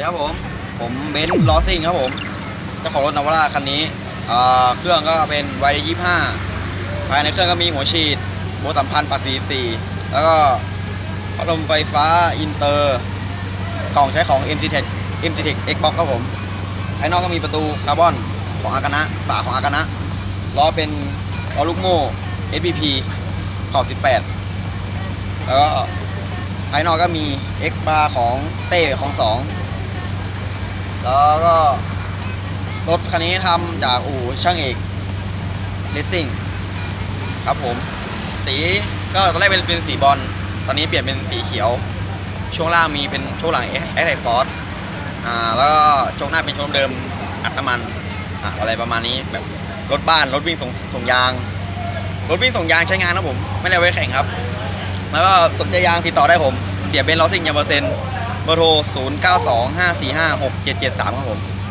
ดีครับผม ผมเบนซ์ลอซิ่งครับผม เจ้าของรถนาวาร่าคันนี้เอ่อเครื่องก็เป็นไวยี่ห้าภายในเครื่องก็มีหัวฉีดโบสัมพันธ์ปัดสีสีแล้วก็พัดลมไฟฟ้าอินเตอร์ กล่องใช้ของ MT Tech MT Tech Xbox ครับผมภายนอกก็มีประตูคาร์บอนของอากานะฝาของอากานะล้อเป็นล้อลูกโม่ SPP ขอบ 18 แล้วก็ภายนอกก็มี X bar ของเต้ของสอง แล้วก็รถคันนี้ทำจากอู่ช่างเอกเลสซิ่งครับผม สีก็ตอนแรกเป็นเป็นสีบอลตอนนี้เปลี่ยนเป็นสีเขียว ช่วงล่างมีเป็นช่วงหลังแอร์ไทฟอร์สอ่าแล้วก็ช่วงหน้าเป็นช่วงเดิมอัดน้ำมันอะอะไรประมาณนี้แบบรถบ้านรถวิ่งส่งส่งยาง รถวิ่งส่งยางใช้งานนะผม ไม่ได้ไว้แข่งครับ แล้วก็สนใจยางติดต่อได้ผมเสียเบนซ์ลอสซิ่งยางเปอร์เซ็นต์ เบอร์โทร 0 9 2 5 4 5 6 7 7 3 ครับผม